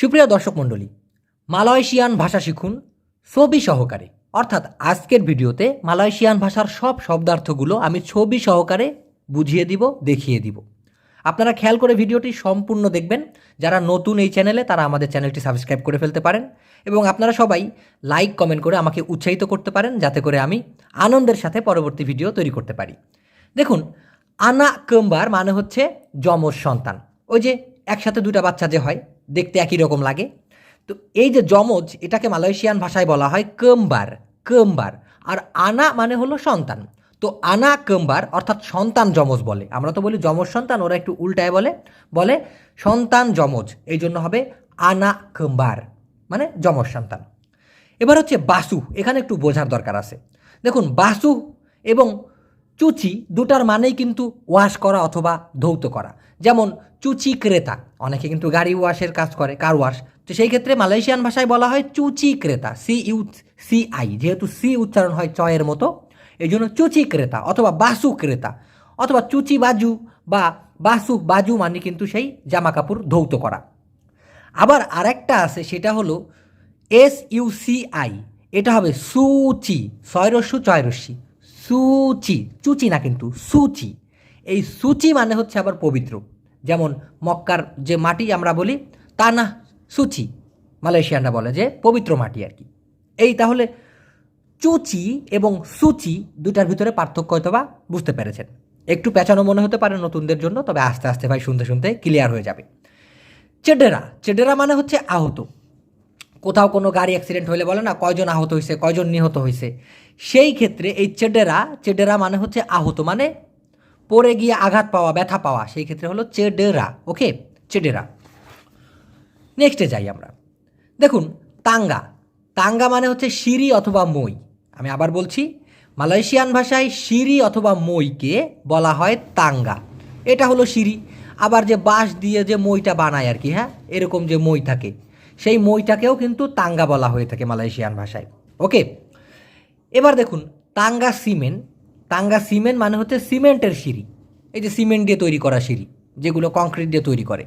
সুপ্রিয় দর্শক মণ্ডলী, মালয়েশিয়ান ভাষা শিখুন ছবি সহকারে। অর্থাৎ আজকের ভিডিওতে মালয়েশিয়ান ভাষার সব শব্দার্থগুলো আমি ছবি সহকারে বুঝিয়ে দিব, দেখিয়ে দিব। আপনারা খেয়াল করে ভিডিওটি সম্পূর্ণ দেখবেন। যারা নতুন এই চ্যানেলে, তারা আমাদের চ্যানেলটি সাবস্ক্রাইব করে ফেলতে পারেন এবং আপনারা সবাই লাইক, কমেন্ট করে আমাকে উৎসাহিত করতে পারেন যাতে করে আমি আনন্দের সাথে পরবর্তী ভিডিও তৈরি করতে পারি। দেখুন, আনা কম্বার মানে হচ্ছে যমজ সন্তান। ওই যে একসাথে দুটা বাচ্চা যে হয়, দেখতে একই রকম লাগে। তো এই যে যমজ, এটাকে মালয়েশিয়ান ভাষায় বলা হয় কম্বার কম্বার। আর আনা মানে হলো সন্তান। তো আনা কম্বার অর্থাৎ সন্তান যমজ বলে। আমরা তো বলি যমজ সন্তান, ওরা একটু উল্টায় বলে। বলে সন্তান যমজ, এই জন্য হবে আনা কম্বার মানে যমজ সন্তান। এবার হচ্ছে বাসু, এখানে একটু বোঝার দরকার আছে। দেখুন, বাসু এবং চুচি দুটার মানেই কিন্তু ওয়াশ করা অথবা ধৌত করা। যেমন চুচি ক্রেতা, অনেকে কিন্তু গাড়ি ওয়াশের কাজ করে কার ওয়াশ তো সেই ক্ষেত্রে মালয়েশিয়ান ভাষায় বলা হয় চুচি ক্রেতা সি ইউ সি আই যেহেতু সি উচ্চারণ হয় চয়ের মতো। এই জন্য চুচি ক্রেতা অথবা বাসু ক্রেতা, অথবা চুচি বাজু বা বাসু বাজু মানে কিন্তু সেই জামা কাপড় ধৌত করা। আবার আরেকটা আছে, সেটা হলো এস ইউ সি আই এটা হবে সুচি ছয় রস্যু ছয় রস্যি সুচি, চুচি না কিন্তু সুচি। এই সুচি মানে হচ্ছে আবার পবিত্র। যেমন মক্কার যে মাটি আমরা বলি, তা না, সুচি। মালয়েশিয়ানরা বলে যে পবিত্র মাটি আর কি। এই তাহলে চুচি এবং সুচি দুটার ভিতরে পার্থক্য হয়তো বা বুঝতে পেরেছেন। একটু পেঁচানো মনে হতে পারে নতুনদের জন্য, তবে আস্তে আস্তে ভাই শুনতে শুনতে ক্লিয়ার হয়ে যাবে। চেডেরা চেডেরা মানে হচ্ছে আহত। কোথাও কোনো গাড়ি অ্যাক্সিডেন্ট হলে বলে না, কয়জন আহত হয়েছে কয়জন নিহত হয়েছে সেই ক্ষেত্রে এই চেডেরা চেডেরা মানে হচ্ছে আহত মানে পড়ে গিয়ে আঘাত পাওয়া, ব্যথা পাওয়া, সেই ক্ষেত্রে হলো চেডেরা, ওকে? চেডেরা। নেক্সটে যাই আমরা। দেখুন, তাঙ্গা। তাঙ্গা মানে হচ্ছে সিঁড়ি অথবা মই। আমি আবার বলছি, মালয়েশিয়ান ভাষায় সিঁড়ি অথবা মইকে বলা হয় তাঙ্গা। এটা হলো সিঁড়ি। আবার যে বাঁশ দিয়ে যে মইটা বানায় আর কি হ্যাঁ? এরকম যে মই থাকে। সেই মইটাকেও কিন্তু তাঙ্গা বলা হয়ে থাকে মালয়েশিয়ান ভাষায়। ওকে? এবার দেখুন, তাঙ্গা সিমেন্ট তাঙ্গা সিমেন্ট মানে হচ্ছে সিমেন্টের সিঁড়ি। এই যে সিমেন্ট দিয়ে তৈরি করা সিঁড়ি, যেগুলো কংক্রিট দিয়ে তৈরি করে।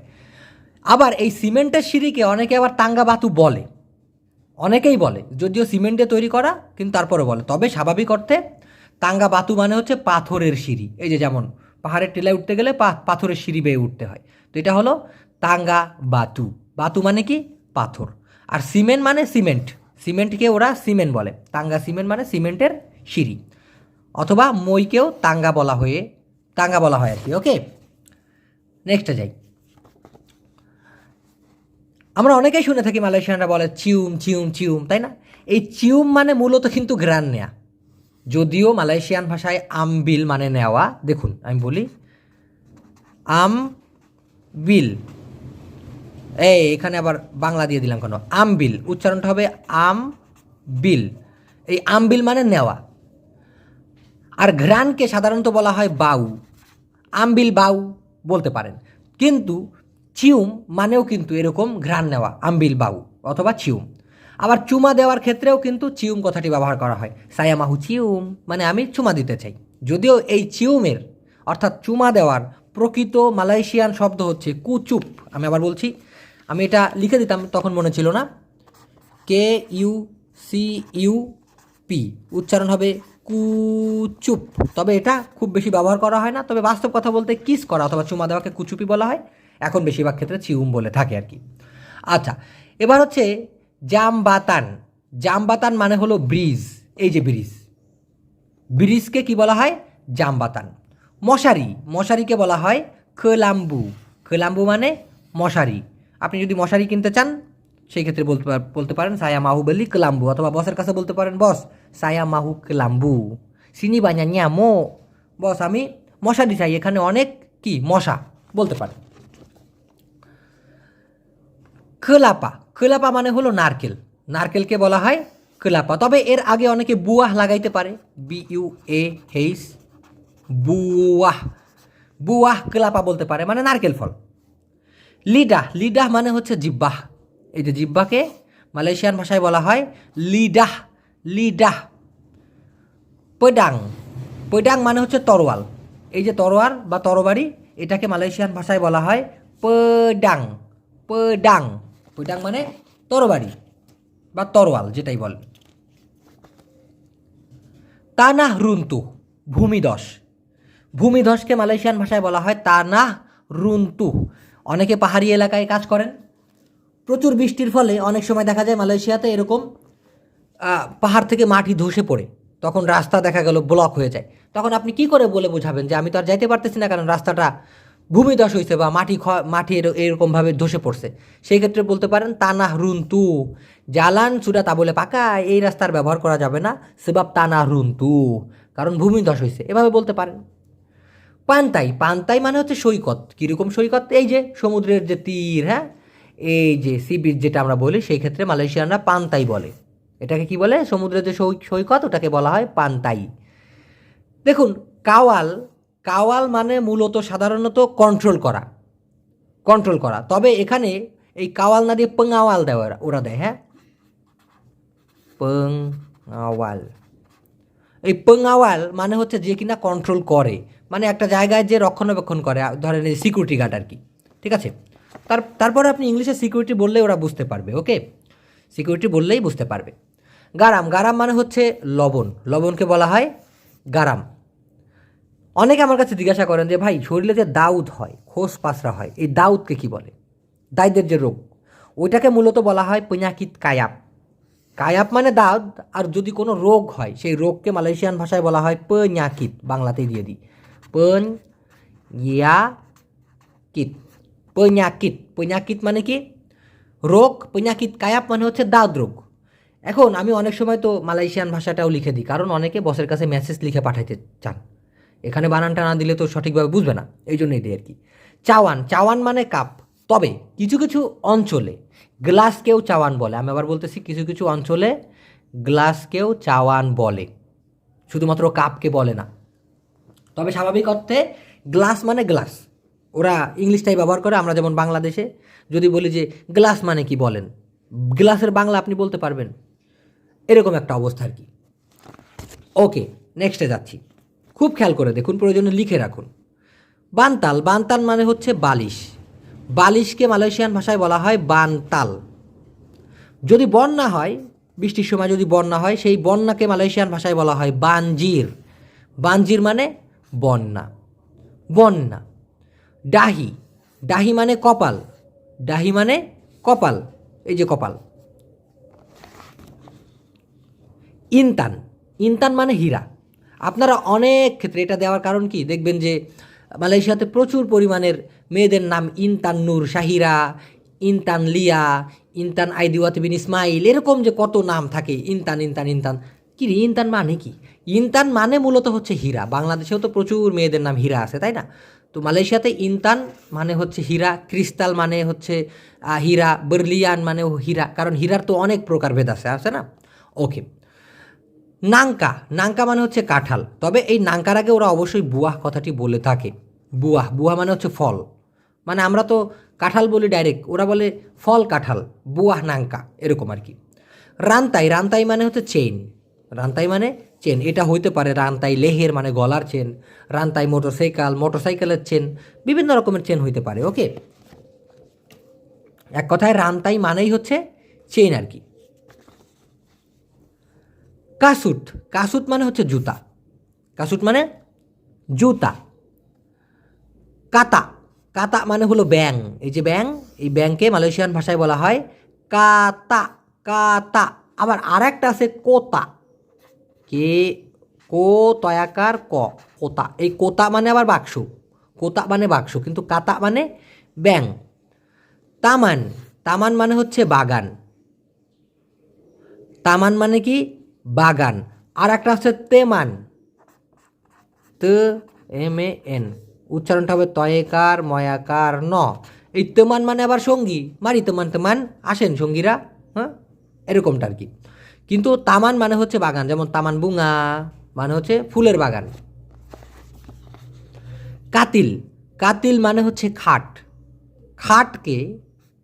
আবার এই সিমেন্টের সিঁড়িকে অনেকে আবার তাঙ্গা বাতু বলে। অনেকেই বলে, যদিও সিমেন্ট দিয়ে তৈরি করা, কিন্তু তারপরে বলে। তবে স্বাভাবিক অর্থে তাঙ্গা বাতু মানে হচ্ছে পাথরের সিঁড়ি। এই যে যেমন, পাহাড়ের টিলায় উঠতে গেলে পাথরের সিঁড়ি বেয়ে উঠতে হয়। তো এটা হলো তাঙ্গা বাতু। বাতু মানে কি? পাথর। আর সিমেন্ট মানে সিমেন্ট। সিমেন্টকে ওরা সিমেন্ট বলে। তাঙ্গা সিমেন্ট মানে সিমেন্টের সিঁড়ি। অথবা মইকেও তাঙ্গা বলা হয়ে, তাঙ্গা বলা হয় আর কি, ওকে? নেক্সটে যাই। আমরা অনেকেই শুনে থাকি মালয়েশিয়ানরা বলে, চিউম চিউম চিউম তাই না? এই চিউম মানে মূলত কিন্তু গ্রান নেয়া। যদিও মালয়েশিয়ান ভাষায় আমবিল মানে নেওয়া। দেখুন, আমি বলি আম বিল এই, এখানে আবার বাংলা দিয়ে দিলাম কেন। আমবিল, উচ্চারণটা হবে আম বিল এই আমবিল মানে নেওয়া। আর ঘ্রাণকে সাধারণত বলা হয় বাউ। আমবিল বাউ বলতে পারেন। কিন্তু চিউম মানেও কিন্তু এরকম ঘ্রাণ নেওয়া, আমবিল বাউ অথবা চিউম। আবার চুমা দেওয়ার ক্ষেত্রেও কিন্তু চিউম কথাটি ব্যবহার করা হয়। সায়ামাহু চিউম মানে আমি চুমা দিতে চাই। যদিও এই চিউমের, অর্থাৎ চুমা দেওয়ার প্রকৃত মালয়েশিয়ান শব্দ হচ্ছে কুচুপ। আমি আবার বলছি আমি এটা লিখে দিতাম, তখন মনে ছিল না। K U C U P উচ্চারণ হবে কুচুপ তবে এটা খুব বেশি ব্যবহার করা হয় না, তবে বাস্তব কথা বলতে কিস করা অথবা চুমা দেওয়াকে কুচুপি বলা হয়। এখন বেশিরভাগ ক্ষেত্রে চিউম বলে থাকে আর কি। আচ্ছা এবার হচ্ছে জামবাতান। জামবাতান মানে হলো ব্রিজ, এই যে ব্রিজ। ব্রিজকে কি বলা হয়? জামবাতান। মশারি, মশারিকে বলা হয় খোলাম্বু। খোলাম্বু মানে মশারি। আপনি যদি মশারি কিনতে চান, সেই ক্ষেত্রে বলতে বলতে পারেন, সায়া মাহু বলি ক্লাম্বু অথবা বসের কাছে বলতে পারেন, বস, সায়া মাহু ক্লাম্বু সিনি বানিয়া মো, বস, আমি মশারি চাই, এখানে অনেক কি, মশা বলতে পারেন। খোলাপা খোলাপা মানে হলো নারকেল, নারকেলকে বলা হয় খোলাপা, তবে এর আগে অনেকে বুয়াহ লাগাইতে পারে, বি ইউ এ হেইস বুয়াহ বুয়াহ খোলাপা বলতে পারে মানে নারকেল ফল। লিডাহ লিডাহ মানে হচ্ছে জিব্বাহ। এই যে জিব্বাকে মালয়েশিয়ান ভাষায় বলা হয় লিডাহ। লিডাহ। পেডাং পেডাং মানে হচ্ছে তরোয়াল। এই যে তরোয়াল বা তরবারি, এটাকে মালয়েশিয়ান ভাষায় বলা হয় পেডাং পেডাং পৈটাং মানে তরবারি বা তরোয়াল যেটাই বল। তানাহ রুন্তু ভূমিদশ ভূমিধসকে মালয়েশিয়ান ভাষায় বলা হয় তানাহ রুন্তু অনেকে পাহাড়ি এলাকায় কাজ করেন। প্রচুর বৃষ্টির ফলে অনেক সময় দেখা যায় মালয়েশিয়াতে এরকম পাহাড় থেকে মাটি ধসে পড়ে। তখন রাস্তা দেখা গেল ব্লক হয়ে যায়। তখন আপনি কি করে বলে বোঝাবেন যে আমি তো আর যাইতে পারতেছি না কারণ রাস্তাটা ভূমিধস হয়েছে বা মাটি খ, মাটি এরকমভাবে ধসে পড়ছে। সেই ক্ষেত্রে বলতে পারেন তানাহ রুন্তু জালান সুরা তা বলে পাকা, এই রাস্তার ব্যবহার করা যাবে না, সেবাব তানা রুন্তু কারণ ভূমিধস হয়েছে এভাবে বলতে পারেন। পান্তাই পান্তাই মানে হচ্ছে সৈকত। কীরকম সৈকত? এই যে সমুদ্রের যে তীর হ্যাঁ? এই যে সি বিচ যেটা আমরা বলি, সেই ক্ষেত্রে মালয়েশিয়ানরা পান্তাই বলে। এটাকে কি বলে? সমুদ্রের যে সৈকত, ওটাকে বলা হয় পান্তাই। দেখুন, কাওয়াল কাওয়াল মানে মূলত সাধারণত কন্ট্রোল করা। কন্ট্রোল করা। তবে এখানে এই কাওয়াল না দিয়ে পঙ্গাওয়াল দেয় ওরা ওরা দেয় হ্যাঁ? পঙ্গাওয়াল এই পঙ্গাওয়াল মানে হচ্ছে যে কিনা কন্ট্রোল করে। মানে একটা জায়গায় যে রক্ষণাবেক্ষণ করে ধরেন এই সিকিউরিটি গার্ড আর কি, ঠিক আছে? তার, তারপরে আপনি ইংলিশে সিকিউরিটি বললে ওরা বুঝতে পারবে ওকে সিকিউরিটি বললেই বুঝতে পারবে। গারাম গারাম মানে হচ্ছে লবণ, লবণকে বলা হয় গারাম। অনেকে আমার কাছে জিজ্ঞাসা করেন যে, ভাই, শরীরে যে দাউদ হয়, খোস পাসরা হয়, এই দাউদকে কি বলে? দাইদের যে রোগ, ওইটাকে মূলত বলা হয় পৈনাকিত কায়াপ। কায়াপ মানে দাউদ, আর যদি কোনো রোগ হয়, সেই রোগকে মালয়েশিয়ান ভাষায় বলা হয় পৈনাকিত, বাংলাতেই দিয়ে দিই। পন ইয়া কিত পৈনাকিত পৈনাকিত মানে কি? রোগ পৈনাকিত কায়াপ মানে হচ্ছে দাঁত রোগ এখন আমি অনেক সময় তো মালয়েশিয়ান ভাষাটাও লিখে দিই, কারণ অনেকে বসের কাছে মেসেজ লিখে পাঠাইতে চান। এখানে বানানটা না দিলে তো সঠিকভাবে বুঝবে না এই জন্যই দিই আর কি। চাওয়ান। চাওয়ান মানে কাপ। তবে কিছু কিছু অঞ্চলে গ্লাসকেও চাওয়ান বলে। আমি আবার বলতেছি কিছু কিছু অঞ্চলে গ্লাসকেও চাওয়ান বলে। শুধুমাত্র কাপকে বলে না। তবে স্বাভাবিক অর্থে গ্লাস মানে গ্লাস। ওরা ইংলিশটাই ব্যবহার করে, আমরা যেমন বাংলাদেশে, যদি বলি যে গ্লাস মানে কি বলেন? গ্লাসের বাংলা আপনি বলতে পারবেন? এরকম একটা অবস্থা আর কি। ওকে নেক্সটে যাচ্ছি। খুব খেয়াল করে দেখুন, প্রয়োজনে লিখে রাখুন। বানতাল বানতাল মানে হচ্ছে বালিশ। বালিশকে মালয়েশিয়ান ভাষায় বলা হয় বানতাল। যদি বন্যা হয়, বৃষ্টির সময় যদি বন্যা হয়, সেই বন্যাকে মালয়েশিয়ান ভাষায় বলা হয় বানজির। বানজির মানে বন্যা। বন্যা। ডাহি। ডাহি মানে কপাল। ডাহি মানে কপাল। এই যে কপাল। ইনতান। ইনতান মানে হীরা। আপনারা অনেক ক্ষেত্রে এটা দেওয়ার কারণ কি? দেখবেন যে মালয়েশিয়াতে প্রচুর পরিমাণের মেয়েদের নাম ইনতান নূর শাহিরা, ইনতান লিয়া, ইনতান আইদিওয়াত বিন ইসমাইল, এরকম যে কত নাম থাকে, ইনতান ইনতান ইনতান। কি রে, ইনতান মানে কি? ইনতান মানে মূলত হচ্ছে হীরা। বাংলাদেশেও তো প্রচুর মেয়েদের নাম হীরা আছে, তাই না? তো মালয়েশিয়াতে ইনতান মানে হচ্ছে হীরা, ক্রিস্টাল মানে হচ্ছে হীরা, বার্লিয়ান মানে হীরা, কারণ হীরার তো অনেক প্রকারভেদ আছে আছে না? ওকে। নাঙ্কা নাঙ্কা মানে হচ্ছে কাঁঠাল। তবে এই নাঙ্কার আগে ওরা অবশ্যই বুয়াহ কথাটি বলে থাকে। বুয়াহ বুয়াহ মানে হচ্ছে ফল। মানে আমরা তো কাঁঠাল বলি ডাইরেক্ট ওরা বলে ফল কাঁঠাল, বুয়াহ নাঙ্কা, এরকম আর কি। রান্তাই রান্তাই মানে হচ্ছে চেইন রান্তাই মানে চেন। এটা হইতে পারে রান্তাই লেহের মানে গলার চেন, রান্তাই মোটরসাইকেল, মোটরসাইকেলের চেন, বিভিন্ন রকমের চেন হইতে পারে, ওকে? এক কথায় রান্তাই মানেই হচ্ছে চেন আর কি। কাসুট। কাসুট মানে হচ্ছে জুতা। কাসুট মানে জুতা। কাতা। কাতা মানে হলো ব্যাং এই যে ব্যাং এই ব্যাংকে মালয়েশিয়ান ভাষায় বলা হয় কাতা কাতা। আবার আর একটা আছে কোতা। কে, কো, তয়াকার, ক, কোতা। এই কোতা মানে আবার বাক্স। কোতা মানে বাক্স, কিন্তু কাতা মানে ব্যাং তামান। তামান মানে হচ্ছে বাগান। তামান মানে কি? বাগান। আর একটা হচ্ছে তেমান। ত, এম, এ, এন। উচ্চারণটা হবে তয়েকার, ময়াকার, ন। এই তেমান মানে আবার সঙ্গী। মারি তেমান তেমান। আসেন সঙ্গীরা হ্যাঁ? এরকমটা আর কি। কিন্তু তামান মানে হচ্ছে বাগান, যেমন তামান বুঙা মানে হচ্ছে ফুলের বাগান। কাতিল কাতিল মানে হচ্ছে খাট। খাটকে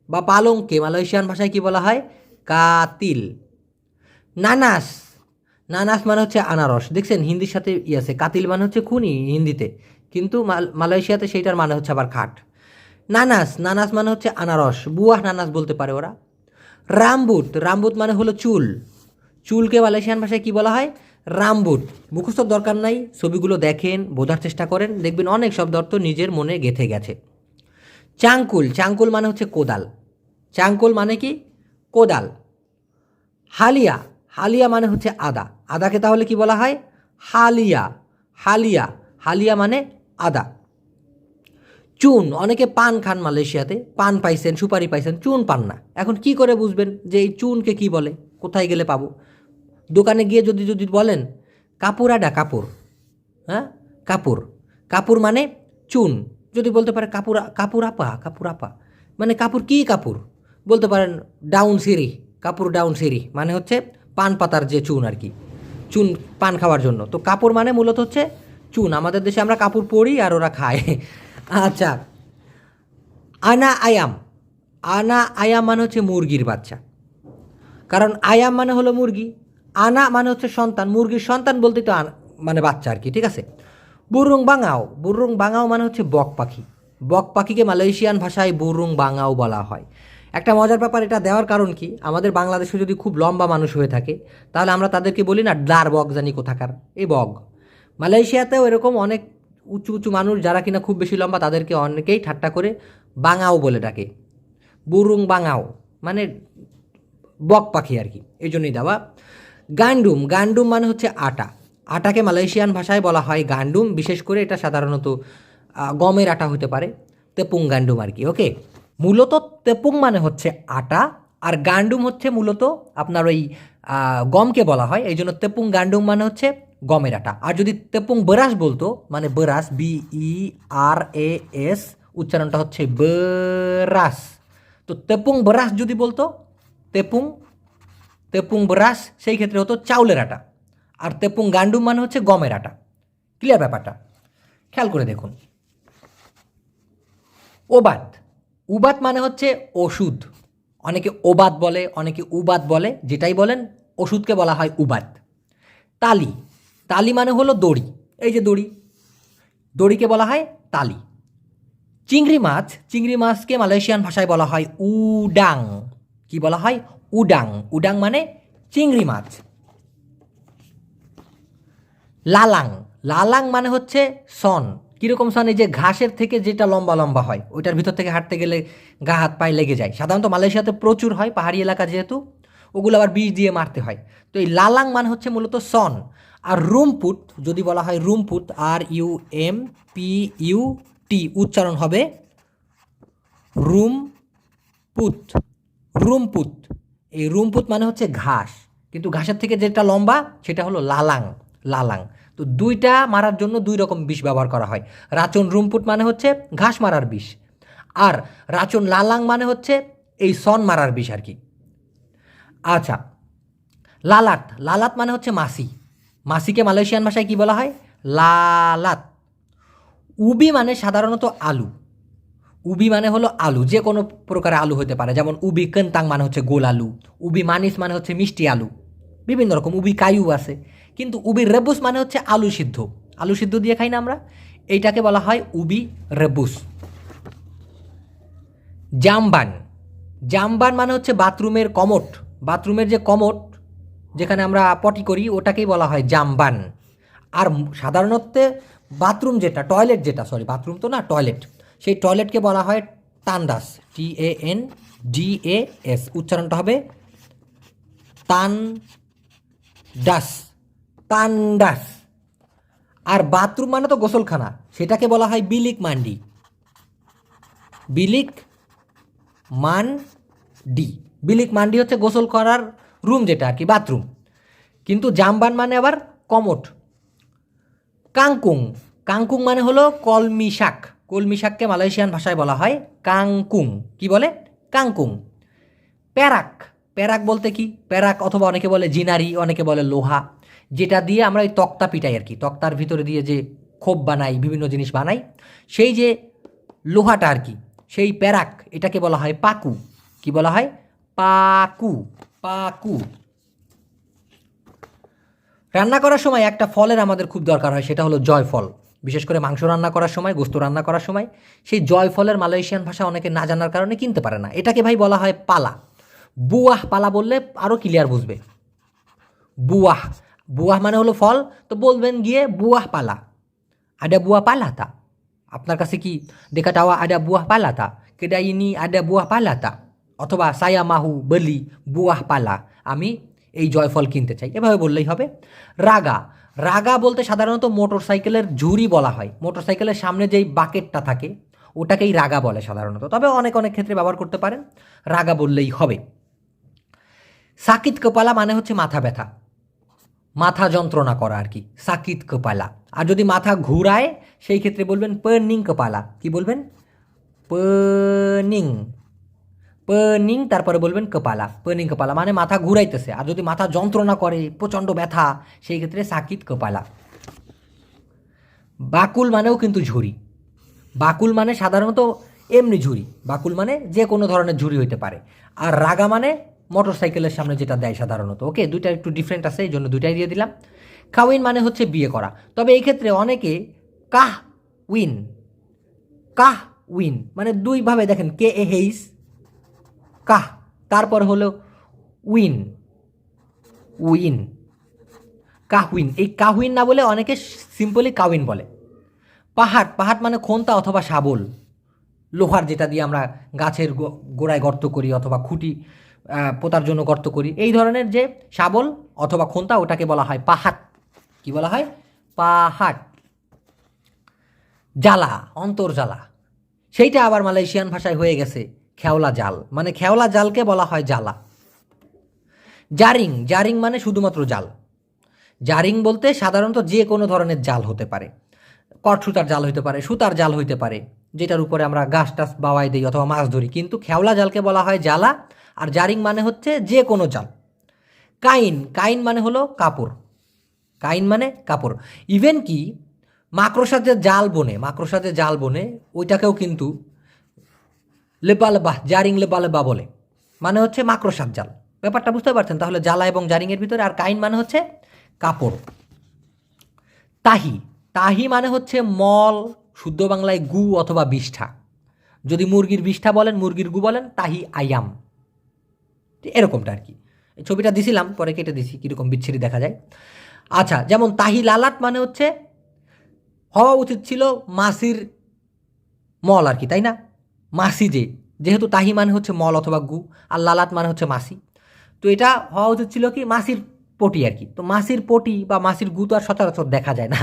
বা পালংকে মালয়েশিয়ান ভাষায় কি বলা হয়? কাতিল। নানাস নানাস মানে হচ্ছে আনারস। দেখছেন, হিন্দির সাথে ই আছে। কাতিল মানে হচ্ছে খুনি হিন্দিতে, কিন্তু মাল- মালয়েশিয়াতে সেইটার মানে হচ্ছে আবার খাট। নানাস নানাস মানে হচ্ছে আনারস। বুয়াহ নানাস বলতে পারে ওরা। রামবুট রামবুট মানে হলো চুল। চুলকে মালয়েশিয়ান ভাষায় কি বলা হয়? রামবুট। মুখস্থ দরকার নাই, ছবিগুলো দেখেন, বোঝার চেষ্টা করেন, দেখবেন অনেক শব্দ অর্থ নিজের মনে গেঁথে গেছে। চাঙ্কুল চাঙ্কুল মানে হচ্ছে কোদাল। চাঙ্কুল মানে কি? কোদাল। হালিয়া হালিয়া মানে হচ্ছে আদা। আদাকে তাহলে কি বলা হয়? হালিয়া হালিয়া। হালিয়া মানে আদা। চুন, অনেকে পান খান মালয়েশিয়াতে, পান পাইছেন, সুপারি পাইছেন, চুন পান না। এখন কি করে বুঝবেন যে এই চুনকে কি বলে? কোথায় গেলে পাবো? দোকানে গিয়ে যদি যদি বলেন, কাপড় আডা, কাপড়। হ্যাঁ? কাপড়। কাপড় মানে চুন। যদি বলতে পারে কাপড় কাপড় আপা কাপড় আপা। মানে কাপড় কি কাপড়? বলতে পারেন, ডাউন সিরি কাপড় ডাউন সিরি মানে হচ্ছে পান পাতার যে চুন আর কি। চুন, পান খাওয়ার জন্য। তো কাপড় মানে মূলত হচ্ছে চুন। আমাদের দেশে আমরা কাপড় পরি আর ওরা খায়। আচ্ছা। আনা আয়াম। আনা আয়াম মানে হচ্ছে মুরগির বাচ্চা। কারণ আয়াম মানে হলো মুরগি। আনা মানে হচ্ছে সন্তান, মুরগির সন্তান বলতে তো মানে বাচ্চা আর কি, ঠিক আছে? বুরুং বাঙাও বুরুং বাঙাও মানে হচ্ছে বক পাখি। বক পাখিকে মালয়েশিয়ান ভাষায় বুরুং বাঙাও বলা হয়। একটা মজার ব্যাপার, এটা দেওয়ার কারণ কি? আমাদের বাংলাদেশে যদি খুব লম্বা মানুষ হয়ে থাকে, তাহলে আমরা তাদেরকে বলি না, ডার বক জানি কোথাকার? এ বগ মালয়েশিয়াতেও এরকম অনেক উঁচু উঁচু মানুষ, যারা কিনা খুব বেশি লম্বা, তাদেরকে অনেকেই ঠাট্টা করে বাঙাও বলে ডাকে। বুরুং বাঙাও মানে বক পাখি আর কি, এই জন্যই দেওয়া। গান্ডুম গান্ডুম মানে হচ্ছে আটা। আটাকে মালয়েশিয়ান ভাষায় বলা হয় গান্ডুম, বিশেষ করে এটা সাধারণত গমের আটা হতে পারে, তেপুং গান্ডুম আর কি, ওকে? মূলত তেপুং মানে হচ্ছে আটা, আর গান্ডুম হচ্ছে মূলত আপনার ওই গমকে বলা হয়, এই জন্য তেপুং গান্ডুম মানে হচ্ছে গমের আটা। আর যদি তেপুং বরাস বলতো মানে বরাস বি, ই, আর, এ, এস, উচ্চারণটা হচ্ছে বরাস তো তেপুং বরাস যদি বলতো, তেপুং তেপুং বরাস সেই ক্ষেত্রে হতো চাউলের আটা। আর তেপুং গান্ডুম মানে হচ্ছে গমের আটা। ক্লিয়ার ব্যাপারটা? খেয়াল করে দেখুন। ওবাত। উবাত মানে হচ্ছে ওষুধ। অনেকে ওবাত বলে, অনেকে উবাত বলে, যেটাই বলেন, ওষুধকে বলা হয় উবাত। তালি। তালি মানে হলো দড়ি। এই যে দড়ি। দড়িকে বলা হয় তালি। চিংড়ি মাছ, চিংড়ি মাছকে মালয়েশিয়ান ভাষায় বলা হয় উডাং। কি বলা হয়? উডাং উডাং মানে চিংড়ি মাছ. লালাং লালাং মানে হচ্ছে সন কীরকম সন এই যে ঘাসের থেকে যেটা লম্বা লম্বা হয়, ওইটার ভিতর থেকে হাঁটতে গেলে গা, হাত, পায়ে লেগে যায়। সাধারণত মালয়েশিয়াতে প্রচুর হয়, পাহাড়ি এলাকা যেহেতু, ওগুলো আবার বীজ দিয়ে মারতে হয়। তো এই লালাং মানে হচ্ছে মূলত সন আর রুমপুট, যদি বলা হয় রুমপুট R U M P U T উচ্চারণ হবে রুম পুত রুমপুত এই রুমপুত মানে হচ্ছে ঘাস। কিন্তু ঘাসের থেকে যেটা লম্বা, সেটা হলো লালাং লালাং। তো দুইটা মারার জন্য দুই রকম বিষ ব্যবহার করা হয়। রাচন রুমপুট মানে হচ্ছে ঘাস মারার বিষ। আর রাচন লালাং মানে হচ্ছে এই সন মারার বিষ আর কি। আচ্ছা লালাত। লালাত মানে হচ্ছে মাসি। মাসিকে মালয়েশিয়ান ভাষায় কি বলা হয়? লালাত। উবি মানে সাধারণত আলু। উবি মানে হলো আলু, যে কোনো প্রকারের আলু হতে পারে, যেমন উবি কেন্তাং মানে হচ্ছে গোল আলু, উবি মানিস মানে হচ্ছে মিষ্টি আলু, বিভিন্ন রকম, উবি কায়ু আছে, কিন্তু উবি রেবুস মানে হচ্ছে আলু সিদ্ধ আলু সিদ্ধ দিয়ে খাই না আমরা, এইটাকে বলা হয় উবি রেবুস। জামবান জামবান মানে হচ্ছে বাথরুমের কমোট, বাথরুমের যে কমোট, যেখানে আমরা পটি করি, ওটাকেই বলা হয় জামবান। আর সাধারণত বাথরুম যেটা, টয়লেট যেটা, সরি, বাথরুম তো না, টয়লেট সেই টয়লেটকে বলা হয় তান্দাস T A N D A S উচ্চারণটা হবে তান ডাস তান্ডাস। আর বাথরুম মানে তো গোসলখানা, সেটাকে বলা হয় বিলিক মান্ডি। বিলিক মান ডি বিলিক মান্ডি হচ্ছে গোসল করার রুম যেটা আর কি, বাথরুম। কিন্তু জামবান মানে আবার কমোট। কাংকুং কাংকুং মানে হলো কলমি শাক। কলমি শাককে মালয়েশিয়ান ভাষায় বলা হয় কাংকুং। কি বলে? কাংকুং। প্যারাক। প্যারাক বলতে কি? প্যারাক অথবা অনেকে বলে জিনারি, অনেকে বলে লোহা। যেটা দিয়ে আমরা ওই তক্তা পিটাই আর কি। তক্তার ভিতরে দিয়ে যে খোপ বানাই, বিভিন্ন জিনিস বানাই, সেই যে লোহাটা আর কি, সেই প্যারাক, এটাকে বলা হয় পাকু। কি বলা হয়? পাকু। পাকু। রান্না করার সময় একটা ফলের আমাদের খুব দরকার হয়, সেটা হলো জয়ফল। বিশেষ করে মাংস রান্না করার সময়, গোস্ত রান্না করার সময়, সেই জয়ফলের মালয়েশিয়ান ভাষা অনেকে না জানার কারণে কিনতে পারে না। এটাকে ভাই বলা হয় পালা। বুয়াহ পালা বললে আরও ক্লিয়ার বুঝবে। বুয়াহ বুয়াহ মানে হলো ফল। তো বলবেন গিয়ে বুয়াহ পালা। ada বুয়া tak? আপনার কাছে কি ada buah pala tak? Kedai ini ada buah pala tak? অথবা সায়া মাহু বলি বুয়াহ পালা। আমি এই জয়ফল কিনতে চাই। এভাবে বললেই হবে। রাগা রাগা বলতে সাধারণত মোটর সাইকেলের ঝুড়ি বলা হয়। মোটর সাইকেলের সামনে যেই বাকেটটা থাকে, ওটাকেই রাগা বলে সাধারণত। তবে অনেক অনেক ক্ষেত্রে ব্যবহার করতে পারেন, রাগা বললেই হবে। সাকিত কপালা মানে হচ্ছে মাথা ব্যথা। মাথা যন্ত্রণা করা আর কি, সাকিত কপালা। আর যদি মাথা ঘুরায়, সেই ক্ষেত্রে বলবেন পার্নিং কপালা। কি বলবেন? পার্নিং। পার্নিং তারপরে বলবেন কপালা। পার্নিং কপালা মানে মাথা ঘুরাইতেছে। আর যদি মাথা যন্ত্রণা করে, প্রচণ্ড ব্যথা, সেই ক্ষেত্রে সাকিত কপালা। বাকুল মানেও কিন্তু ঝুড়ি। বাকুল মানে সাধারণত এমনি ঝুড়ি। বাকুল মানে যে কোনো ধরনের ঝুড়ি হইতে পারে। আর রাগা মানে মোটর সাইকেলের সামনে যেটা দেয় সাধারণত। ওকে দুইটা একটু ডিফারেন্ট আছে, এই জন্য দুইটাই দিয়ে দিলাম। কাউইন মানে হচ্ছে বিয়ে করা। তবে এই ক্ষেত্রে অনেকে কাহ উইন কাহ উইন মানে দুইভাবে দেখেন কে এ হেইস কাহ, তারপর হলো উইন উইন, কাহুইন। এই কাহুইন না বলে অনেকে সিম্পলি কাউইন বলে। পাহাড় পাহাড় মানে খোন্তা অথবা শাবল। লোহার যেটা দিয়ে আমরা গাছের গোড়ায় গর্ত করি অথবা খুঁটি পোতার জন্য গর্ত করি। এই ধরনের যে শাবল অথবা খোন্তা ওটাকে বলা হয় পাহাড়। কি বলা হয়? পাহাড়। জ্বালা, অন্তর্জ্বালা। সেইটা আবার মালয়েশিয়ান ভাষায় হয়ে গেছে। খেওলা জাল। মানে খেওলা জালকে বলা হয় জ্বালা। জারিং জারিং মানে শুধুমাত্র জাল। জারিং বলতে সাধারণত যে কোনো ধরনের জাল হতে পারে। কট সুতার জাল হইতে পারে, সুতার জাল হইতে পারে, যেটার উপরে আমরা গাছ টাছ বাওয়াই দিই অথবা মাছ ধরি। কিন্তু খেওলা জালকে বলা হয় জালা আর জারিং মানে হচ্ছে যে কোনো জাল। কাইন কাইন মানে হলো কাপড়। কাইন মানে কাপড়। ইভেন কি মাকড়সার যে জাল বনে মাকড়সার যে জাল বনে, ওইটাকেও কিন্তু লেবালেবা জারিং লেবালেবা বলে। মানে হচ্ছে মাকড়সার জাল। ব্যাপারটা বুঝতে পারছেন? তাহলে জ্বালা এবং জারিংয়ের ভিতরে আর কাইন মানে হচ্ছে কাপড়। তাহি। তাহি মানে হচ্ছে মল, শুদ্ধ বাংলায় গু অথবা বিষ্ঠা। যদি মুরগির বিষ্ঠা বলেন, মুরগির গু বলেন, তাহি আয়াম। এরকমটা আর কি। ছবিটা দিছিলাম, পরে কেটে দিছি, কীরকম বিচ্ছিরি দেখা যায়। আচ্ছা যেমন তাহি লালাট মানে হচ্ছে, হওয়া উচিত ছিল মাসির মল আর কি, তাই না? মাসি যে, যেহেতু তাহি মানে হচ্ছে মল অথবা গু, আর লালাত মানে হচ্ছে মাসি। তো এটা হওয়া উচিত ছিল কি, মাসির পটি আর কি। তো মাসির পটি বা মাসির গু তো আর সচরাচর দেখা যায় না।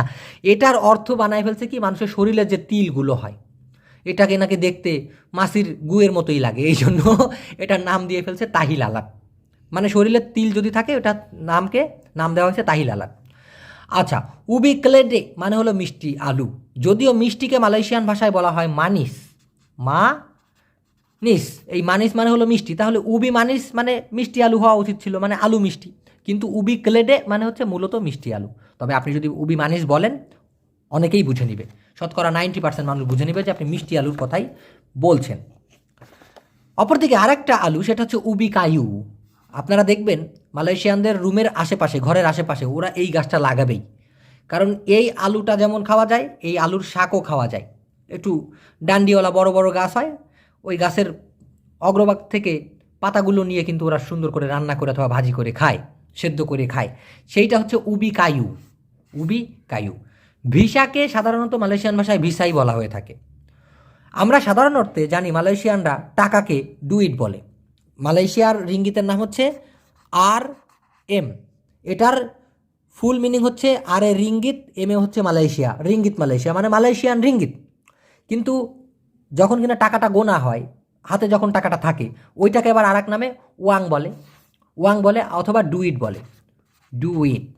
এটার অর্থ বানায় ফেলছে কি, মানুষের শরীরের যে তিলগুলো হয়, এটাকে নাকি দেখতে মাসির গুয়ের মতোই লাগে। এই জন্য এটার নাম দিয়ে ফেলছে তাহিল আলাপ মানে শরীরের তিল যদি থাকে, ওটা নামকে, নাম দেওয়া হয়েছে তাহিল আলাপ আচ্ছা উবি ক্লেডে মানে হলো মিষ্টি আলু। যদিও মিষ্টিকে মালয়েশিয়ান ভাষায় বলা হয় মানিস মা নিস। এই মানিস মানে হলো মিষ্টি। তাহলে উবি মানিস মানে মিষ্টি আলু হওয়া উচিত ছিল মানে আলু মিষ্টি। কিন্তু উবি ক্লেডে মানে হচ্ছে মূলত মিষ্টি আলু। তবে আপনি যদি উবি মানিস বলেন, অনেকেই বুঝে নিবে। শতকরা নাইনটি পার্সেন্ট মানুষ বুঝে নিবে যে আপনি মিষ্টি আলুর কথাই বলছেন। অপরদিকে আরেকটা আলু, সেটা হচ্ছে উবি কায়ু। আপনারা দেখবেন মালয়েশিয়ানদের রুমের আশেপাশে, ঘরের আশেপাশে ওরা এই গাছটা লাগাবেই। কারণ এই আলুটা যেমন খাওয়া যায়, এই আলুর শাকও খাওয়া যায়। একটু ডান্ডিওয়ালা বড় বড় গাছ হয়, ওই গাছের অগ্রভাগ থেকে পাতাগুলো নিয়ে কিন্তু ওরা সুন্দর করে রান্না করে অথবা ভাজি করে খায়, সেদ্ধ করে খায়। সেইটা হচ্ছে উবি কায়ু উবি কায়ু। ভিসাকে সাধারণত মালয়েশিয়ান ভাষায় ভিসাই বলা হয়ে থাকে। আমরা সাধারণ অর্থে জানি মালয়েশিয়ানরা টাকাকে ডুইট বলে। মালয়েশিয়ার রিঙ্গিতের নাম হচ্ছে আর এম। এটার ফুল মিনিং হচ্ছে আর এ রিঙ্গিত, এম এ হচ্ছে মালয়েশিয়া, রিঙ্গিত মালয়েশিয়া মানে মালয়েশিয়ান রিঙ্গিত। কিন্তু যখন কিনা টাকাটা গোনা হয়, হাতে যখন টাকাটা থাকে, ওইটাকে আবার আর নামে ওয়াং বলে। ওয়াং বলে অথবা ডুইট বলে। ডুইট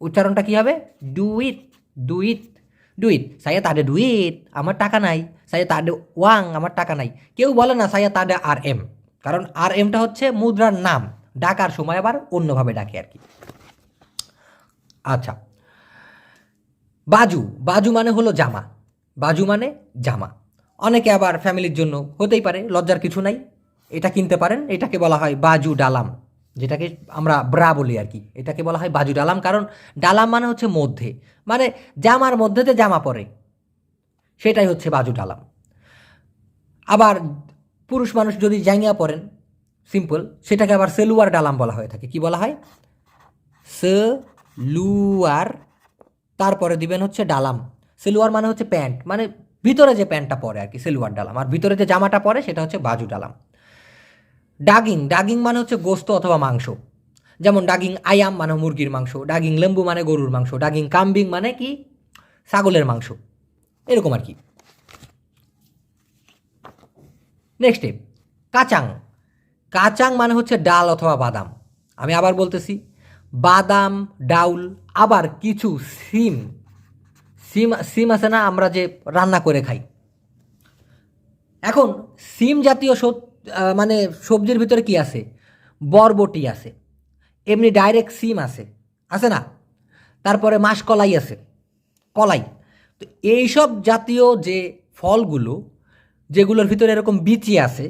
উচ্চারণটা কী হবে? ডুইট ডুইট ডুইট সাইয়া তাডে ডুইট আমার টাকা নাই। সাইয়া তাডে ওয়াং, আমার টাকা নাই। কেউ বলে না সাইয়া তাডে আর এম কারণ আর এমটা হচ্ছে মুদ্রার নাম। ডাকার সময় আবার অন্যভাবে ডাকে আর কি। আচ্ছা। বাজু। বাজু মানে হলো জামা। বাজু মানে জামা। অনেকে আবার ফ্যামিলির জন্য হতেই পারে, লজ্জার কিছু নাই। এটা কিনতে পারেন, এটাকে বলা হয় বাজু ডালাম। যেটাকে আমরা ব্রা বলি আর কি। এটাকে বলা হয় বাজু ডালাম, কারণ ডালাম মানে হচ্ছে মধ্যে। মানে জামার মধ্যেতে জামা পরে। সেটাই হচ্ছে বাজু ডালাম। আবার পুরুষ মানুষ যদি জাঙ্গিয়া পরেন, সিম্পল, সেটাকে আবার সেলুয়ার ডালাম বলা হয়ে থাকে। কি বলা হয়? সেলুয়ার। তারপরে দিবেন হচ্ছে ডালাম। সেলুয়ার মানে হচ্ছে প্যান্ট মানে ভিতরে যে প্যান্টটা পরে আর কি সেলুয়ার ডালাম। আর ভিতরে যে জামাটা পরে সেটা হচ্ছে বাজু ডালাম। ডাগিং ডাগিং মানে হচ্ছে গোস্ত অথবা মাংস। যেমন ডাগিং আয়াম মানে মুরগির মাংস, ডাগিং লেম্বু মানে গরুর মাংস, ডাগিং কাম্বিং মানে কি? ছাগলের মাংস। এরকম আর কি। নেক্সটে কাচাং। কাচাং মানে হচ্ছে ডাল অথবা বাদাম। আমি আবার বলতেছি, বাদাম, ডাউল, আবার কিছু সিম। সিম সিম আছে না, আমরা যে রান্না করে খাই। এখন, সিম জাতীয় মানে সবজির ভিতরে কি আছে? বরবটি আছে। এমনি ডাইরেক্ট সিম আছে। আছে না? তারপরে মাসকলাই আছে। কলাই। তো এইসব জাতীয় যে ফলগুলো, যেগুলোর ভিতরে এরকম বিচি আছে,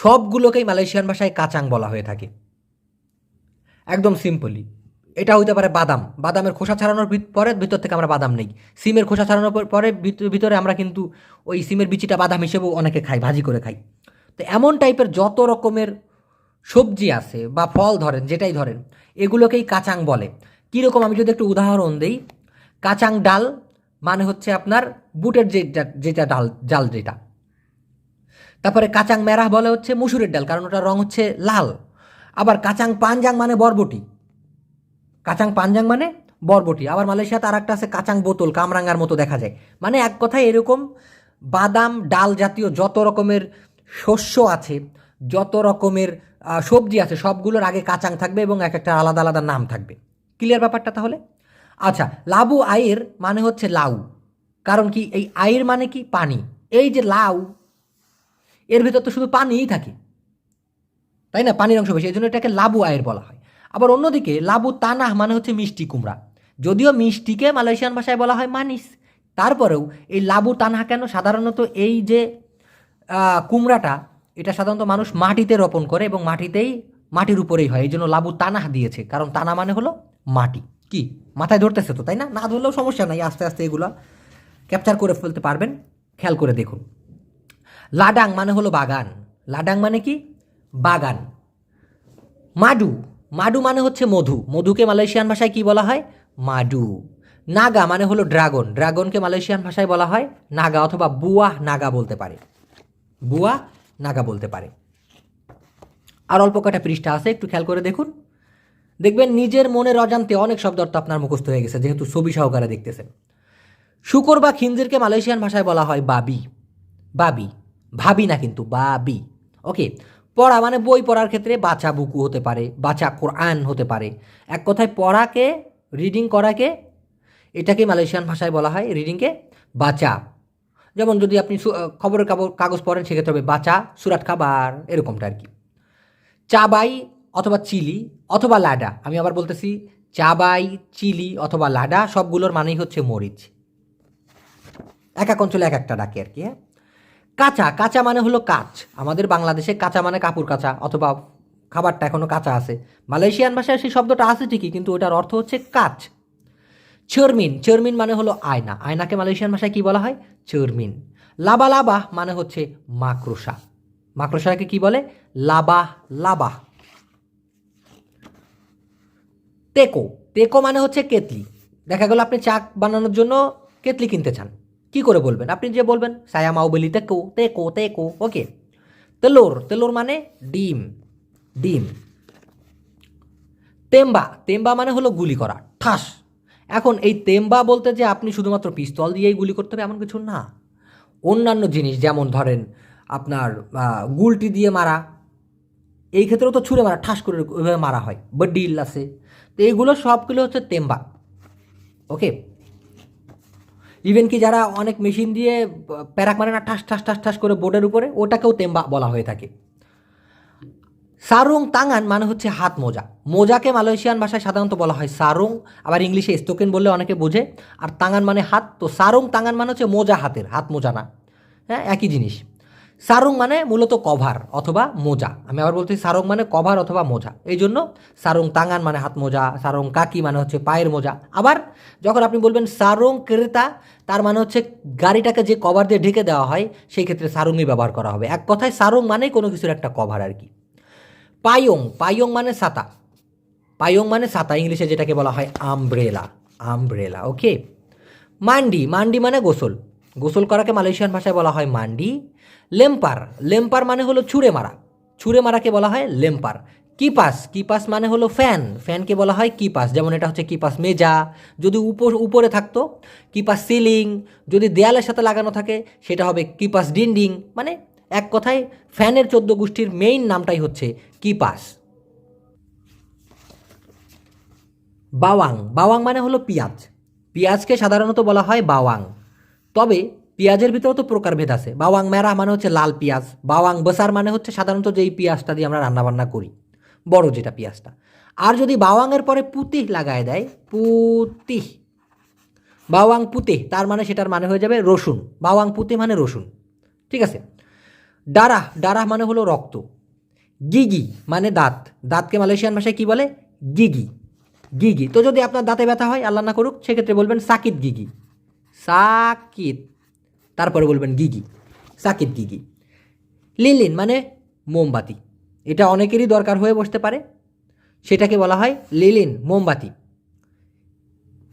সবগুলোকেই মালয়েশিয়ান ভাষায় কাচাং বলা হয়ে থাকে। একদম সিম্পলি এটা হইতে পারে বাদাম। বাদামের খোসা ছাড়ানোর পরে ভিতর থেকে আমরা বাদাম নেই। সিমের খোসা ছাড়ানোর পর- ভিতরে আমরা কিন্তু ওই সিমের বিচিটা বাদাম হিসেবেও অনেকে খাই, ভাজি করে খাই। তো এমন টাইপের যত রকমের সবজি আছে বা ফল ধরেন, যেটাই ধরেন, এগুলোকেই কাচাং বলে। কীরকম আমি যদি একটু উদাহরণ দিই, কাঁচাং ডাল মানে হচ্ছে আপনার বুটের যেটা যেটা ডাল, জাল যেটা। তারপরে কাচাং মেরা বলে হচ্ছে মুসুরের ডাল, কারণ ওটার রং হচ্ছে লাল। আবার কাচাং পানজাং মানে বরবটি। কাচাং পানজাং মানে বরবটি। আবার মালয়েশিয়াতে আর একটা আছে কাচাং বোতল, কামরাঙ্গার মতো দেখা যায়। মানে এক কথায় এরকম বাদাম, ডাল জাতীয় যত রকমের শস্য আছে, যত রকমের সবজি আছে, সবগুলোর আগে কাচাং থাকবে এবং এক একটা আলাদা আলাদা নাম থাকবে। ক্লিয়ার ব্যাপারটা তাহলে? আচ্ছা লাবু আয়ের মানে হচ্ছে লাউ। কারণ কি? এই আয়ের মানে কি? পানি। এই যে লাউ, এর ভিতর তো শুধু পানিই থাকে। তাই না? পানির অংশ বেশি। এই জন্য এটাকে লাবু আয়ের বলা হয়। আবার অন্যদিকে, লাবু তানাহ মানে হচ্ছে মিষ্টি কুমড়া। যদিও মিষ্টিকে মালয়েশিয়ান ভাষায় বলা হয় মানিস। তারপরেও এই লাবু তানহা কেন? সাধারণত এই যে কুমড়াটা, এটা সাধারণত মানুষ মাটিতে রোপণ করে এবং মাটিতেই, মাটির উপরেই হয়। এই জন্য লাবু তানাহ দিয়েছে। কারণ তানা মানে হলো মাটি। কি? মাথায় ধরতেছে তো, তাই না? না ধরলেও সমস্যা নাই, আস্তে আস্তে এগুলো ক্যাপচার করে ফেলতে পারবেন। খেয়াল করে দেখুন। লাডাং মানে হলো বাগান। লাডাং মানে কি? বাগান। মাডু। মাডু মানে হচ্ছে মধু। মধুকে মালয়েশিয়ান ভাষায় কি বলা হয়? মাডু। নাগা মানে হলো ড্রাগন। ড্রাগনকে মালয়েশিয়ান ভাষায় বলা হয় নাগা অথবা বুয়া নাগা বলতে পারে। বুয়া নাগা বলতে পারে। আর অল্প কটা পৃষ্ঠা আছে, একটু খেয়াল করে দেখুন। দেখবেন নিজের মনের অজান্তে অনেক শব্দ অর্থ আপনার মুখস্থ হয়ে গেছে, যেহেতু ছবি সহকারে দেখতেছেন। শুকর বা খিনজিরকে মালয়েশিয়ান ভাষায় বলা হয় বাবি। বাবি। ভাবি না কিন্তু, বাবি। ওকে পড়া মানে বই পড়ার ক্ষেত্রে বাচ্চা বুকু হতে পারে বাচ্চা কোরআন হতে পারে। এক কথায় পড়াকে রিডিং করাকে, এটাকে মালয়েশিয়ান ভাষায় বলা হয় রিডিংকে বাচ্চা যেমন যদি আপনি খবরের কাগজ পড়েন, সেক্ষেত্রে হবে বাচ্চা সুরাট খাবার, এরকমটা আর কি। চাবাই অথবা চিলি অথবা লাডা, আমি আবার বলতেছি চাবাই, চিলি অথবা লাডা, সবগুলোর মানেই হচ্ছে মরিচ। এক এক অঞ্চলে এক একটা ডাকে আর কি হ্যাঁ? কাঁচা কাঁচা মানে হলো কাচ। আমাদের বাংলাদেশে কাঁচা মানে কাপড় কাঁচা, অথবা খাবারটা এখনও কাঁচা আছে। মালয়েশিয়ান ভাষায় সেই শব্দটা আছে ঠিকই, কিন্তু ওটার অর্থ হচ্ছে কাচ। চর্মিন চর্মিন মানে হলো আয়না। আয়নাকে মালয়েশিয়ান ভাষায় কি বলা হয়? চর্মিন। লাবা লাবা মানে হচ্ছে মাকড়সা। মাকড়সাকে কি বলে? লাবা লাবা। টেকো টেকো মানে হচ্ছে কেতলি। দেখা গেল আপনি চা বানানোর জন্য কেতলি কিনতে চান। কি করে বলবেন? আপনি যে বলবেন, সায়া মাউবেলি টেকো টেকো টেকো ওকে তেলোর তেলোর মানে ডিম ডিম। তেম্বা তেম্বা মানে হলো গুলি করা, ঠাস। এখন এই তেম্বা বলতে যে আপনি শুধুমাত্র পিস্তল দিয়েই গুলি করতে হবে, এমন কিছু না। অন্যান্য জিনিস, যেমন ধরেন আপনার গুলটি দিয়ে মারা। এই ক্ষেত্রেও তো ছুঁড়ে মারা, ঠাস করে মারা হয়। বা ডিল আছে। তো এইগুলো সবগুলো হচ্ছে তেম্বা। ওকে ইভেন কি যারা অনেক মেশিন দিয়ে প্যারাক মারে না, ঠাস ঠাস ঠাস ঠাস করে বোর্ডের উপরে, ওটাকেও তেম্বা বলা হয়ে থাকে। সারুং তাঙ্গান মানে হচ্ছে হাত মোজা। মোজাকে মালয়েশিয়ান ভাষায় সাধারণত বলা হয় সারুং, আবার ইংলিশে স্তোকেন বললে অনেকে বোঝে। আর তাঙান মানে হাত, তো সারুং তাঙ্গান মানে হচ্ছে মোজা হাতের, হাত মোজা না। হ্যাঁ একই জিনিস। সারুং মানে মূলত কভার অথবা মোজা। আমি আবার বলছি সারুং মানে কভার অথবা মোজা। এই জন্য সারুং তাঙ্গান মানে হাত মোজা, সারং কাকি মানে হচ্ছে পায়ের মোজা। আবার যখন আপনি বলবেন সারুং ক্রেতা, তার মানে হচ্ছে গাড়িটাকে যে কভার দিয়ে ঢেকে দেওয়া হয়, সেই ক্ষেত্রে সারুংই ব্যবহার করা হবে। এক কথায় সারুং মানেই কোনো কিছুর একটা কভার আর কি। পায়ং পায়ং মানে সাতা পায়ং মানে সাতা ইংলিশে যেটাকে বলা হয় আমব্রেলা। Umbrella, okay? মান্ডি মান্ডি মানে গোসল। গোসল করাকে মালয়েশিয়ান ভাষায় বলা হয় মান্ডি। লেম্পার লেম্পার মানে হলো ছুঁড়ে মারা। ছুঁড়ে মারাকে বলা হয় লেম্পার। কিপাস কিপাস মানে হলো ফ্যান। ফ্যানকে বলা হয় কিপাস, যেমন এটা হচ্ছে কিপাস মেজা। যদি উপর, উপরে থাকতো, কিপাস সিলিং। যদি দেয়ালের সাথে লাগানো থাকে, সেটা হবে কিপাস ডিন্ডিং। মানে এক কথায় ফ্যানের চোদ্দ গোষ্ঠীর মেইন নামটাই হচ্ছে কিপাস। বাওয়াং বাওয়াং মানে হলো পেঁয়াজ। পেঁয়াজকে সাধারণত বলা হয় বাওয়াং। তবে পেঁয়াজের ভিতরেও তো প্রকারভেদ আছে। বাওয়াং মেরা মানে হচ্ছে লাল পেঁয়াজ। বাওয়াং বসার মানে হচ্ছে সাধারণত যেই পেঁয়াজটা দিয়ে আমরা রান্নাবান্না করি, বড় যেটা পেঁয়াজটা। আর যদি বাওয়াংয়ের পরে পুতিহ লাগায় দেয়, পুতিহ, বাওয়াং পুতে তার মানে সেটার মানে হয়ে যাবে রসুন। বাওয়াং পুতে মানে রসুন, ঠিক আছে? ডারাহ ডারাহ মানে হলো রক্ত। গিগি মানে দাঁত। দাঁতকে মালয়েশিয়ান ভাষায় কি বলে? গিগি। গিগি। তো যদি আপনার দাঁতে ব্যথা হয়, আল্লাহ না করুক, সেক্ষেত্রে বলবেন সাকিত গিগি। সাকিত। তারপরে বলবেন গিগি, সাকিত গিগি। লিলিন মানে মোমবাতি। এটা অনেকেরই দরকার হয়ে বসতে পারে। সেটাকে বলা হয় লিলিন মোমবাতি।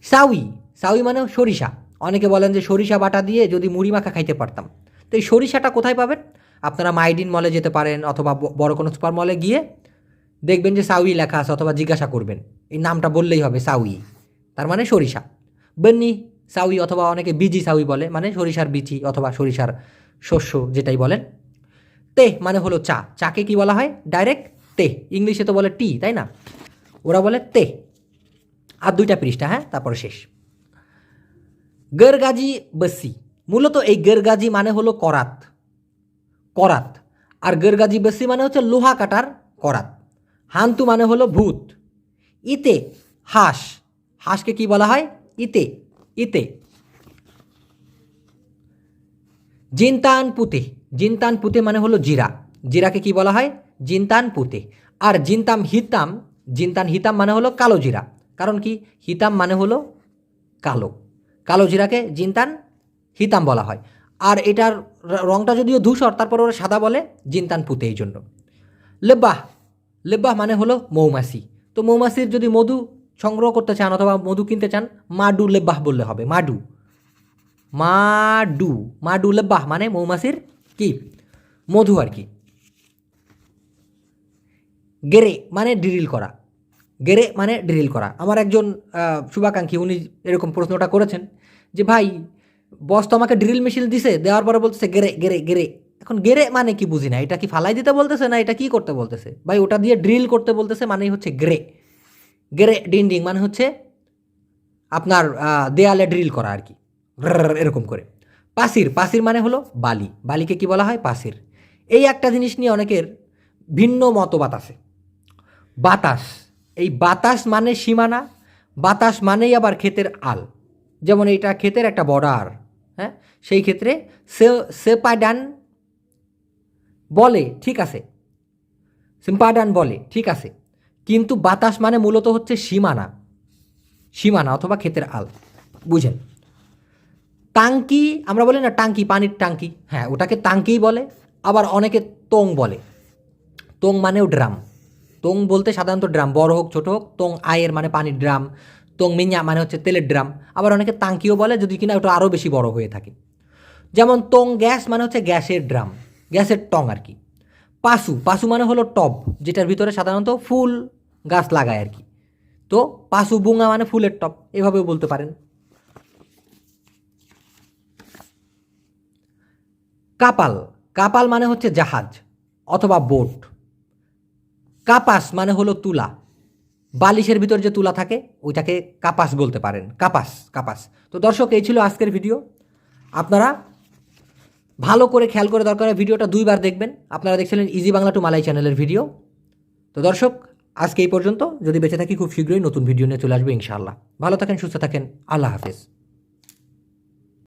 সাউই সাউই মানে সরিষা। অনেকে বলেন যে সরিষা বাটা দিয়ে যদি মুড়ি মাখা খাইতে পারতাম। তো এই সরিষাটা কোথায় পাবেন? আপনারা মাইডিন মলে যেতে পারেন অথবা বড় কোনো সুপার মলে গিয়ে দেখবেন যে সাউই লেখা আছে অথবা জিজ্ঞাসা করবেন। এই নামটা বললেই হবে সাউই। তার মানে সরিষা। বেন্নি সাউই অথবা অনেকে বিজি সাউই বলে মানে সরিষার বিচি অথবা সরিষার শস্য যেটাই বলেন। তে মানে হলো চা। চাকে কি বলা হয়? ডাইরেক্ট তে। ইংলিশে তো বলে টি তাই না? ওরা বলে তে। আর দুইটা পৃষ্ঠা হ্যাঁ? তারপরে শেষ। গেরগাজি বসি। মূলত এই গেরগাজি মানে হলো করাত। করাত। আর গেরগাজি বসি মানে হচ্ছে লোহা কাটার করাত। হান্তু মানে হলো ভূত। ইতে হাঁস। হাঁসকে কি বলা হয়? ইতে। ইতে। জিনতান পুতে। জিনতান পুতে মানে হলো জিরা। জিরাকে কি বলা হয়? জিনতান পুতে। আর জিনতাম হিতাম, জিনতান হিতাম মানে হলো কালো জিরা। কারণ কি? হিতাম মানে হলো কালো। কালো জিরাকে জিনতান হিতাম বলা হয়। আর এটার র- রংটা যদিও ধূসর, তারপর ওরা সাদা বলে জিনতান পুতে এই জন্য লেব্বাহ। লেব্বাহ মানে হলো মৌমাছি। তো মৌমাছির যদি মধু সংগ্রহ করতে চান অথবা মধু কিনতে চান, মাডু লেব্বাহ বললে হবে, মাডু। মাডু মাডু লেব্বাহ মানে মৌমাছির কি? মধু আর কি। গেরে মানে ড্রিল করা। গেরে মানে ড্রিল করা। আমার একজন শুভাকাঙ্ক্ষী, উনি এরকম প্রশ্নটা করেছেন যে, ভাই, বস আমাকে ড্রিল মেশিন দিছে, দেওয়ার পরে বলতেছে, গেরে গেরে গেরে। এখন গেরে মানে কি বুঝি না? এটা কি ফালাই দিতে বলতেছে না এটা কি করতে বলতেছে? ভাই, ওটা দিয়ে ড্রিল করতে বলতেছে মানেই হচ্ছে গ্রে। গেরে ডিন্ডিং মানে হচ্ছে আপনার দেয়ালে ড্রিল করা আর কি। এরকম করে। পাসির পাসির মানে হলো বালি। বালিকে কি বলা হয়? পাসির। এই একটা জিনিস নিয়ে অনেকের ভিন্ন মতবাদ আছে। বাতাস। এই বাতাস মানে সীমানা, বাতাস মানেই আবার ক্ষেতের আল। যেমন এইটা ক্ষেতের একটা বর্ডার হ্যাঁ? সেই ক্ষেত্রে সে সেপাডান বলে, ঠিক আছে। সিম্পাডান বলে, ঠিক আছে। কিন্তু বাতাস মানে মূলত হচ্ছে সীমানা সীমানা অথবা ক্ষেতের আল। বুঝেন? টাঙ্কি আমরা বলি না টাঙ্কি পানির টাঙ্কি হ্যাঁ ওটাকে টাঙ্কিই বলে, আবার অনেকে তোং বলে। তোং মানেও ড্রাম। তোং বলতে সাধারণত ড্রাম, বড় হোক, ছোট হোক, তোং আয়ের মানে পানির ড্রাম, তোং মিঞ্জা মানে হচ্ছে তেলের ড্রাম। আবার অনেকে টাঙ্কিও বলে, যদি কিনা ওটা আরও বেশি বড় হয়ে থাকে। যেমন তোং গ্যাস মানে হচ্ছে গ্যাসের ড্রাম, গ্যাসের টং আর কি। পাসু পাসু মানে হলো টব, যেটার ভিতরে সাধারণত ফুল গাছ লাগায় আর কি। তো পাসু বুঙা মানে ফুলের টপ এভাবেও বলতে পারেন। কাপাল কাপাল মানে হচ্ছে জাহাজ অথবা বোট। কাপাস মানে হলো তুলা। বালিশের ভিতর যে তুলা থাকে, ওইটাকে কাপাস বলতে পারেন। কাপাস কাপাস। তো দর্শক, এই ছিল আজকের ভিডিও। আপনারা ভালো করে খেয়াল করে দরকার ভিডিওটা দুইবার দেখবেন। আপনারা দেখছিলেন ইজি বাংলা টু মালাই চ্যানেলের ভিডিও। তো দর্শক আজকে এই পর্যন্ত। যদি বেঁচে থাকি, খুব শীঘ্রই নতুন ভিডিও নিয়ে চলে আসবে ইনশাআল্লাহ। ভালো থাকেন, সুস্থ থাকেন। আল্লাহ হাফেজ।